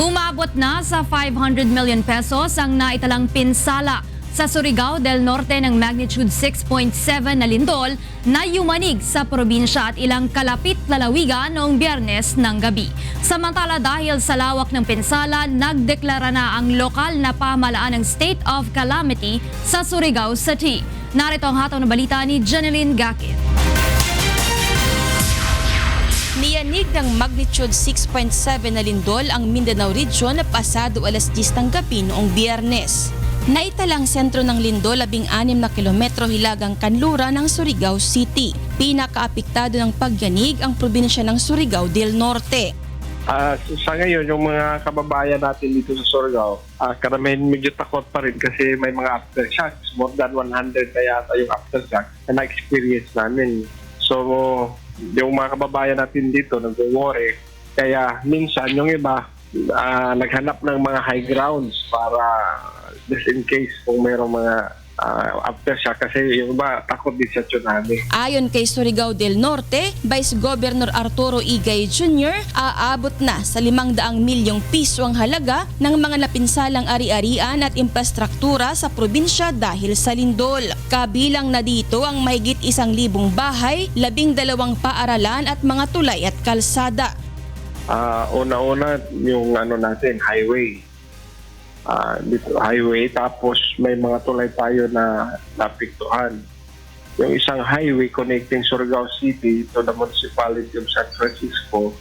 Umabot na sa 500 million pesos ang naitalang pinsala sa Surigao del Norte ng magnitude 6.7 na lindol na yumanig sa probinsya at ilang kalapit lalawigan noong biyernes ng gabi. Samantala dahil sa lawak ng pinsala, nagdeklara na ang lokal na pamalaan ng state of calamity sa Surigao City. Narito ang hataw na balita ni Janeline Gakit. Niyanig ng magnitude 6.7 na lindol ang Mindanao Region pasado alas 10 ng gabi noong biyernes. Naitalang sentro ng lindol 16 na kilometro hilagang kanlura ng Surigao City. Pinakaapiktado ng pagyanig ang probinsya ng Surigao del Norte. Ah, sa ngayon, yung mga kababayan natin dito sa Surigao, ah, karamihan medyo takot pa rin kasi may mga aftershocks. More than 100 na yata yung aftershock na na-experience namin. So, yung mga kababayan natin dito nag-worry. Kaya minsan yung iba ah, naghanap ng mga high grounds para just in case kung mayroong mga ah, aftershock kasi yung iba takot din sa tsunami. Ayon kay Surigao del Norte, Vice Governor Arturo Igay Jr., aabot na sa 500 milyong piso ang halaga ng mga napinsalang ari-arian at infrastruktura sa probinsya dahil sa lindol. Kabilang na dito ang mahigit isang libong bahay, labing dalawang paaralan at mga tulay at kalsada. Ah, una-una yung ano natin, highway. Ah, dito, highway tapos may mga tulay tayo na napiktuhan. Yung isang highway connecting Surigao City to the municipality of San Francisco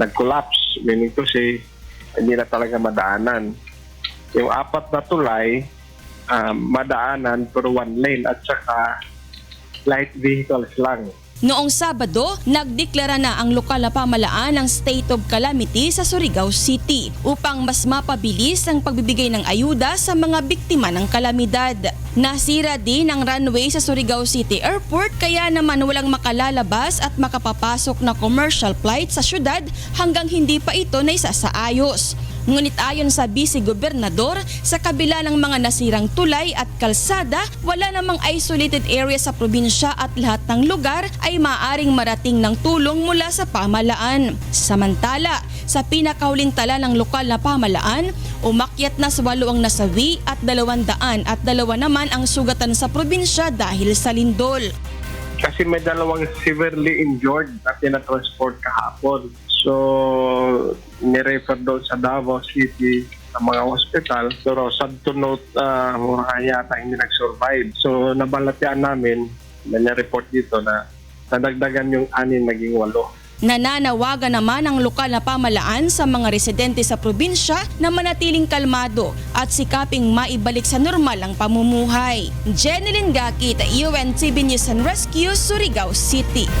nag-collapse, meaning to say hindi na talaga madaanan. Yung apat na tulay ah, madaanan pero one lane at saka light vehicles lang. Noong Sabado, nagdeklara na ang lokal na pamalaan ng state of calamity sa Surigao City upang mas mapabilis ang pagbibigay ng ayuda sa mga biktima ng kalamidad. Nasira din ang runway sa Surigao City Airport kaya naman walang makalalabas at makapapasok na commercial flight sa syudad hanggang hindi pa ito na isasaayos. Ngunit ayon sa Vice Gobernador, sa kabila ng mga nasirang tulay at kalsada, wala namang isolated area sa probinsya at lahat ng lugar ay maaring marating ng tulong mula sa pamalaan. Samantala, sa pinakahuling tala ng lokal na pamalaan, umakyat na sa walo ang nasawi at dalawandaan at dalawa naman ang sugatan sa probinsya dahil sa lindol. kasi may dalawang severely injured na tinatransport kahapon. So, nirefer doon sa Davao City sa mga hospital. Pero sad to note, uh, yata hindi nag-survive. So, nabalatian namin na report dito na nadagdagan yung anin naging walo. Nananawagan naman ang lokal na pamalaan sa mga residente sa probinsya na manatiling kalmado at sikaping maibalik sa normal ang pamumuhay. Jeneline Gakit, UNTV News and Rescue, Surigao City.